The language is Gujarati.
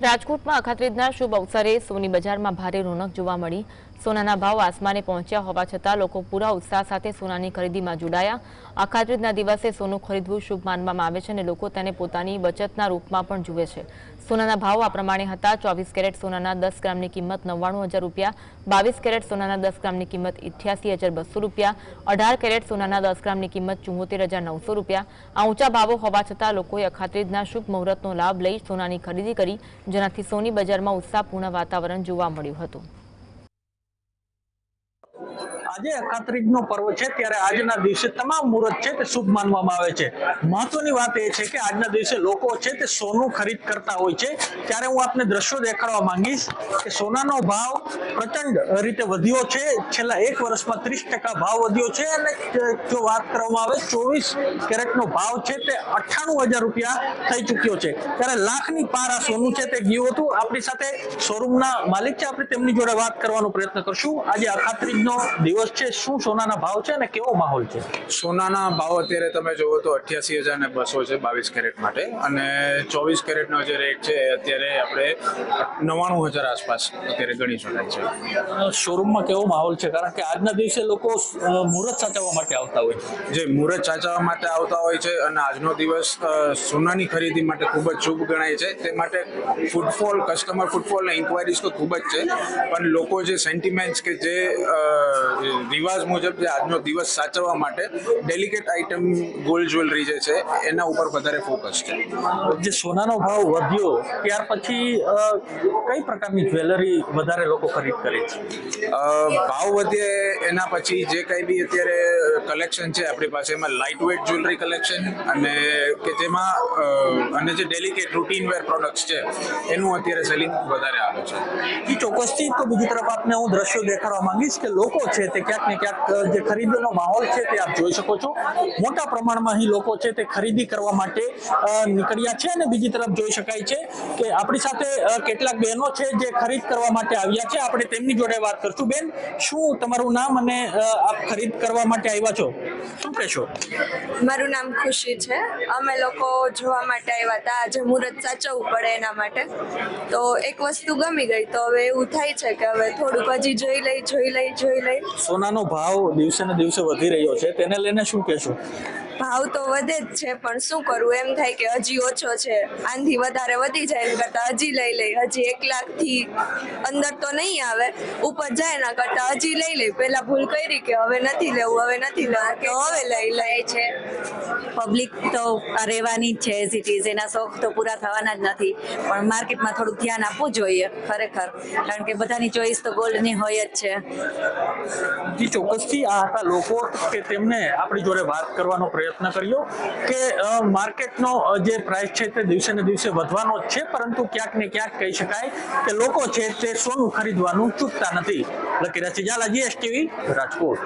રાજકોટમાં અખાત્રીજના શુભ અવસરે સોની બજારમાં ભારે રોનક જોવા મળી. સોનાના ભાવ આસમાને પહોંચ્યા હોવા છતાં લોકો પૂરા ઉત્સાહ સાથે સોનાની ખરીદીમાં જોડાયા. અખાત્રીજના દિવસે સોનું ખરીદવું શુભ માનવામાં આવે છે અને લોકો તેને પોતાની બચતના રૂપમાં પણ જુએ છે. સોનાના ભાવ આ પ્રમાણે હતા. ચોવીસ કેરેટ સોનાના દસ ગ્રામની કિંમત નવ્વાણું હજાર રૂપિયા, બાવીસ કેરેટ સોનાના દસ ગ્રામની કિંમત ઇઠ્યાસી હજાર બસો રૂપિયા, અઢાર કેરેટ સોનાના દસ ગ્રામની કિંમત ચુમ્મોતેર હજાર નવસો રૂપિયા. આ ઊંચા ભાવો હોવા છતાં લોકોએ અખાત્રીજના શુભ મુહૂર્તનો લાભ લઈ સોનાની ખરીદી કરી, જેનાથી સોની બજારમાં ઉત્સાહપૂર્ણ વાતાવરણ જોવા મળ્યું હતું. આજે અખાત્રીજનો પર્વ છે, ત્યારે આજના દિવસે તમામ મુહૂર્ત છે તે શુભ માનવામાં આવે છે. મહત્વની વાત એ છે કે આજના દિવસે લોકો છે તે સોનું ખરીદ કરતા હોય છે. ત્યારે હું આપને દ્રશ્યો દેખાડવા માંગીશ કે સોનાનો ભાવ પ્રચંડ રીતે વધ્યો છે. છેલ્લા એક વર્ષમાં ત્રીસ ટકા ભાવ વધ્યો છે અને જો વાત કરવામાં આવે ચોવીસ કેરેટનો ભાવ છે તે અઠ્ઠાણું હજાર રૂપિયા થઈ ચૂક્યો છે. ત્યારે લાખની પાર આ સોનું છે તે ગયું હતું. આપણી સાથે શોરૂમના માલિક છે. આપણે તેમની જોડે વાત કરવાનો પ્રયત્ન કરશું. આજે અખાત્રીજનો દિવસ છે શું સોનાના ભાવ છે અને કેવો માહોલ છે? સોનાના ભાવ અત્યારે તમે જુઓ તો અઠ્યાસી હજાર ને બસો છે બાવીસ કેરેટ માટે. અને ચોવીસ કેરેટનો જે રેટ છે અત્યારે આપણે નવ્વાણું હજાર આસપાસ અત્યારે ગણી શકાય છે. શોરૂમમાં કેવો માહોલ છે? કારણ કે આજના દિવસે લોકો મુહૂર્ત સાચવવા માટે આવતા હોય છે. જે મુહૂર્ત સાચવવા માટે આવતા હોય છે અને આજનો દિવસ સોનાની ખરીદી માટે ખૂબ જ શુભ ગણાય છે. તે માટે ફૂટફોલ કસ્ટમર ફૂટફોલ ને ઇન્ક્વાયરીઝ તો ખૂબ જ છે. પણ લોકો જે સેન્ટિમેન્ટ્સ કે જે રિવાજ મુજબ જે આજનો દિવસ સાચવવા માટે ડેલિકેટ આઇટમ ગોલ્ડ જ્વેલરી જે છે એના ઉપર વધારે ફોકસ છે. જે સોનાનો ભાવ વધ્યો ત્યાર પછી કઈ પ્રકારની જ્વેલરી વધારે લોકો ખરીદ કરે છે? ભાવ વધે એના પછી જે કંઈ બી અત્યારે કલેક્શન છે આપણી પાસે એમાં લાઇટ વેટ જ્વેલરી કલેક્શન અને કે જેમાં અને જે ડેલિકેટ રૂટીન વેર પ્રોડક્ટ્સ છે એનું અત્યારે સેલિંગ વધારે આવે છે. એ ચોક્કસથી તો બીજી તરફ આપને હું દ્રશ્યો દેખાડવા માંગીશ કે લોકો છે તે ક્યાંક ને ક્યાંક જે ખરીદીનો માહોલ છે તે આપ જોઈ શકો છો. મોટા પ્રમાણમાં અહીં લોકો છે તે ખરીદી કરવા માટે નીકળ્યા છે અને બીજી તરફ જોઈ શકાય છે કે આપણી સાથે કેટલાક બહેનો છે જે ખરીદ કરવા માટે આવ્યા છે. આપણે તેમની જોડે વાત કરશું. બેન શું તમારું નામ અને આપ ખરીદ કરવા માટે આવ્યા છો? શું કહેશો? મારું નામ ખુશી છે. અમે લોકો જોવા માટે આવ્યા હતા. આજે મુહૂર્ત સાચવવું પડે એના માટે. તો એક વસ્તુ ગમી ગઈ. તો હવે એવું થાય છે કે હવે થોડુંક હજી જોઈ લઈ જોઈ લઈ જોઈ લઈ. સોનાનો ભાવ દિવસે ને દિવસે વધી રહ્યો છે. તેને લઈને શું કહેશો? ભાવ તો વધે જ છે પણ શું કરવું એમ થાય કે હજી ઓછો છે. આનથી વધારે વધી જાય એના કરતા હજી લઈ લઈ. હજી એક લાખથી અંદર તો નહીં આવે. ઉપર જાય ના કરતા હજી લઈ લઈ. પેલા ભૂલ કરી કે હવે નથી લેવું હવે નથી લેવું. કે હવે લઈ લઈ. છે. પબ્લિક તો રહેવાની જ છે એઝ ઇટ ઇઝ એના શોખ તો પૂરા થવાના જ નથી. પણ માર્કેટમાં થોડુંક ધ્યાન આપવું જોઈએ ખરેખર. કારણ કે બધાની ચોઈસ તો ગોલ્ડની હોય જ છે. ચોક્કસથી આ હતા લોકો કે તેમને આપણી જોડે વાત કરવાનો પ્રયત્ન કર્યો કે માર્કેટનો જે પ્રાઇસ છે તે દિવસે ને દિવસે વધવાનો જ છે, પરંતુ ક્યાંક ને ક્યાંક કહી શકાય કે લોકો છે તે સોનું ખરીદવાનું ચૂકતા નથી. લકીરા ઝાલા, જીએસટીવી, રાજકોટ.